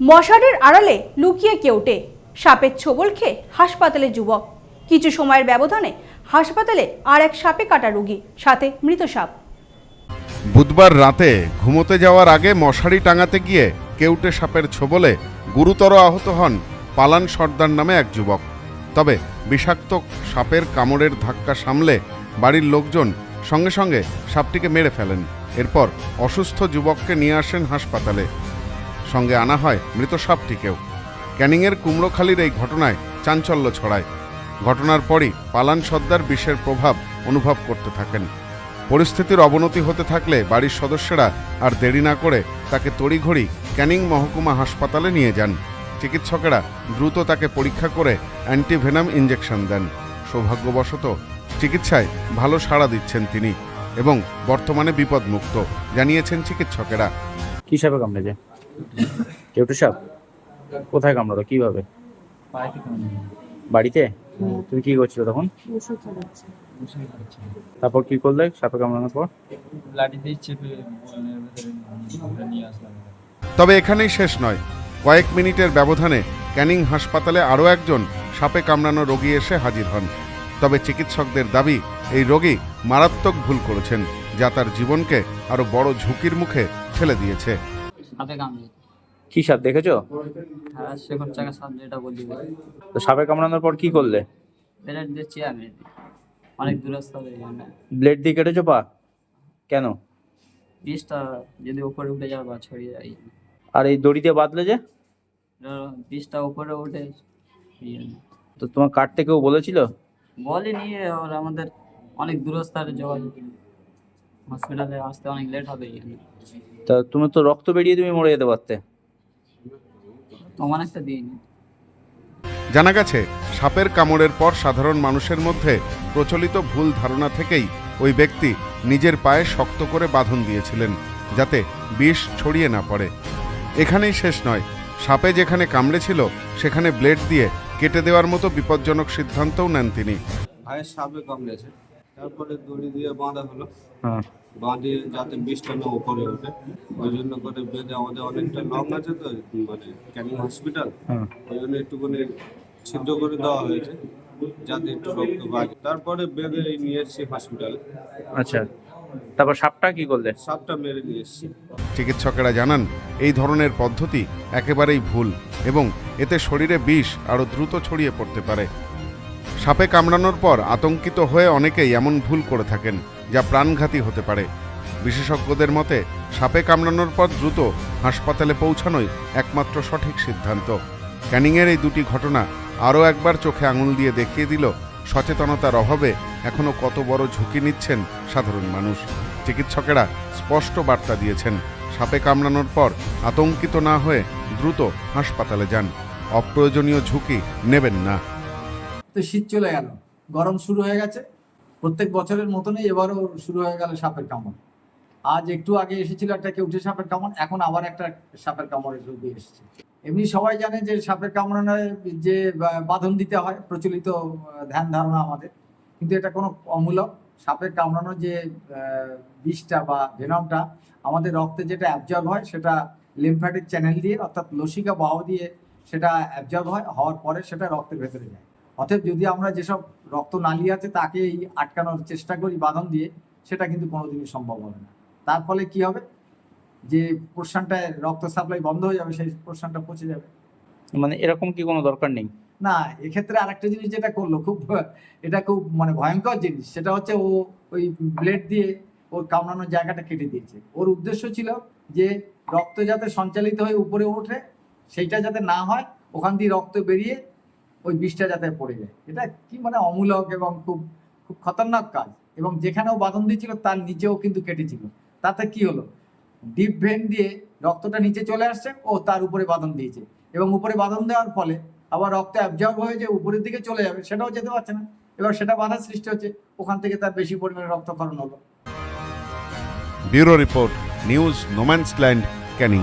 মশারির আড়ালে লুকিয়ে কেউটে সাপের ছোবল খেয়ে হাসপাতালে যুবক। কিছু সময়ের ব্যবধানে হাসপাতালে আর এক সাপে কাটা রোগী, সাথে মৃত সাপ। বুধবার রাতে ঘুমোতে যাওয়ার আগে মশারি টাঙাতে গিয়ে কেউটে সাপের ছোবলে গুরুতর আহত হন পালান সর্দার নামে এক যুবক। তবে বিষাক্ত সাপের কামড়ের ধাক্কা সামলে বাড়ির লোকজন সঙ্গে সঙ্গে সাপটিকে মেরে ফেলেন। এরপর অসুস্থ যুবককে নিয়ে আসেন হাসপাতালে। সঙ্গে আনা হয় মৃত সাপটিকেও। ক্যানিংয়ের কুমড়োখালির এই ঘটনায় চাঞ্চল্য ছড়ায়। ঘটনার পরই পালান সর্দার বিষের প্রভাব অনুভব করতে থাকেন। পরিস্থিতির অবনতি হতে থাকলে বাড়ির সদস্যরা আর দেরি না করে তাকে তড়িঘড়ি ক্যানিং মহকুমা হাসপাতালে নিয়ে যান। চিকিৎসকেরা দ্রুত তাকে পরীক্ষা করে অ্যান্টিভেনাম ইঞ্জেকশন দেন। সৌভাগ্যবশত চিকিৎসায় ভালো সাড়া দিচ্ছেন তিনি এবং বর্তমানে বিপদমুক্ত, জানিয়েছেন চিকিৎসকেরা। কি সাপে কামড়েছে? কেউটে সাপ কোথায় কামড়ালো? কীভাবে? বাড়িতে তুমি কি করছিলে তখন? তারপর কি করলে? সাপে কামড়ানোর পর? তবে এখানেই শেষ নয়। কয়েক মিনিটের ব্যবধানে ক্যানিং হাসপাতালে আরও একজন সাপে কামড়ানো রোগী এসে হাজির হন। তবে চিকিৎসকদের দাবি এই রোগী মারাত্মক ভুল করেছেন যা তার জীবনকে আরও বড় ঝুঁকির মুখে ঠেলে দিয়েছে। সাপে কামড়ে কি সাপ দেখেছ? হ্যাঁ শেখর চাকা সাপ যেটা বলি তো সাপে কামড়ানোর পর কি করলে? প্লেট দিয়ে চেয়ার অনেক দূরস্থ ব্লেড দিয়ে কেটেছো পা? কেন? বিষটা যদি উপরে উঠে যায় বা ছড়িয়ে যায়। আর এই দড়ি দিয়ে বাঁধলে যে? বিষটা উপরে উঠে ইয়ে তো তোমার কাটতে কেউ বলেছিল? বলে নিয়ে ওর আমাদের অনেক দূরস্থার যোগাযোগ হসপিটালে আসতে অনেক লেট হবে। তা তুমি তো রক্ত বেরিয়ে তুমি মরে যেতে পারতে। একটা দিন জানা গেছে সাপের কামড়ের পর সাধারণ মানুষের মধ্যে প্রচলিত ভুল ধারণা থেকেই ওই ব্যক্তি নিজের পায়ে শক্ত করে বাঁধন দিয়েছিলেন যাতে বিষ ছড়িয়ে না পড়ে। এখানেই শেষ নয় সাপে যেখানে কামড়েছিল সেখানে ব্লেড দিয়ে কেটে দেওয়ার মতো বিপজ্জনক সিদ্ধান্তও নেন তিনি। ভাইয়ের সাপে কামড়েছে তারপরে দড়ি দিয়ে বাঁধা হলো। হ্যাঁ। বাঁধে যাতে বিষটা না উপরে ওঠে। ওই জন্য করে বেঁধে আমাদের অনেকটা লং আছে তো মানে ক্যানিং হসপিটাল ওই জন্য একটুখানি ছিদ্র করে দেওয়া হয়েছে যাতে একটু রক্ত তারপরে বেঁধে নিয়ে এসছি হসপিটালে আচ্ছা। তারপর সাপটা কি করলে? সাপটা মেরে নিয়ে এসছি। চিকিৎসকেরা জানান এই ধরনের পদ্ধতি একেবারেই ভুল এবং এতে শরীরে বিষ আরও দ্রুত ছড়িয়ে পড়তে পারে। সাপে কামড়ানোর পর আতঙ্কিত হয়ে অনেকেই এমন ভুল করে থাকেন। যা প্রাণঘাতী হতে পারে। বিশেষজ্ঞদের মতে, সাপে কামড়ানোর পর দ্রুত হাসপাতালে পৌঁছানোই একমাত্র সঠিক সিদ্ধান্ত। ক্যানিংয়ের এই দুটি ঘটনা আরও একবার চোখে আঙুল দিয়ে দেখিয়ে দিল, সচেতনতার অভাবে এখনও কত বড় ঝুঁকি নিচ্ছেন সাধারণ মানুষ। চিকিৎসকেরা স্পষ্ট বার্তা দিয়েছেন, সাপে কামড়ানোর পর আতঙ্কিত না হয়ে দ্রুত হাসপাতালে যান। অপ্রয়োজনীয় ঝুঁকি নেবেন না। তো শীত চলে গেল। গরম শুরু হয়ে গেছে। প্রত্যেক বছরের মতনই এবারও শুরু হয়ে গেল সাপের কামড়। আজ একটু আগে এসেছিল একটা কেউটে সাপের কামড়, এখন আবার একটা সাপের কামড়ের রোগী এসেছে। এমনি সবাই জানে যে সাপের কামড়ানোয় যে বাঁধন দিতে হয়, প্রচলিত ধ্যান ধারণা আমাদের। কিন্তু এটা কোনো অমূলক। সাপের কামড়ানোর যে বিষটা বা ভেনমটা, আমাদের রক্তে যেটা অ্যাবজর্ব হয়, সেটা লিম্ফ্যাটিক চ্যানেল দিয়ে, অর্থাৎ লসিকা বাহ দিয়ে সেটা অ্যাবজর্ব হয়, হওয়ার পরে সেটা রক্তের ভেতরে যায়। অতএব যদি আমরা যেসব রক্ত নালী আছে তাকে এই আটকানোর চেষ্টা করি বাঁধন দিয়ে সেটা কিন্তু কোনোদিনই সম্ভব হবে না। তার ফলে কি হবে? যে পোর্শনটায় রক্ত সাপ্লাই বন্ধ হয়ে যাবে সেই পোর্শনটা পচে যাবে। মানে এরকম কি কোনো দরকার নেই? না এক্ষেত্রে আরেকটা জিনিস যেটা করল খুব এটা খুব মানে ভয়ঙ্কর জিনিস সেটা হচ্ছে ও ওই ব্লেড দিয়ে ওর কামড়ানোর জায়গাটা কেটে দিয়েছে। ওর উদ্দেশ্য ছিল যে রক্ত যাতে সঞ্চালিত হয়ে উপরে ওঠে সেইটা যাতে না হয় ওখান দিয়ে রক্ত বেরিয়ে ওই বিষটা যাতে পড়ে যায়। এটা কি মানে অমূলক এবং খুব খুব খতরনাক কাজ। এবং যেখানেও বাঁধন দিয়েছিল, তার নিচেও কিন্তু কেটেছিল। তাতে কি হলো? ডিপ ভেন দিয়ে রক্তটা নিচে চলে আসছে ও তার উপরে বাঁধন দিয়েছে। এবং উপরে বাঁধন দেওয়ার ফলে আবার রক্ত অ্যাবজর্ব হয়ে যে উপরের দিকে চলে যাবে, সেটাও যেতে পারছে না। এবার সেটা বাধার সৃষ্টি হচ্ছে, ওখান থেকে তার বেশি পরিমাণে রক্তক্ষরণ হলো। Bureau report, news, no man's no man's land Canning.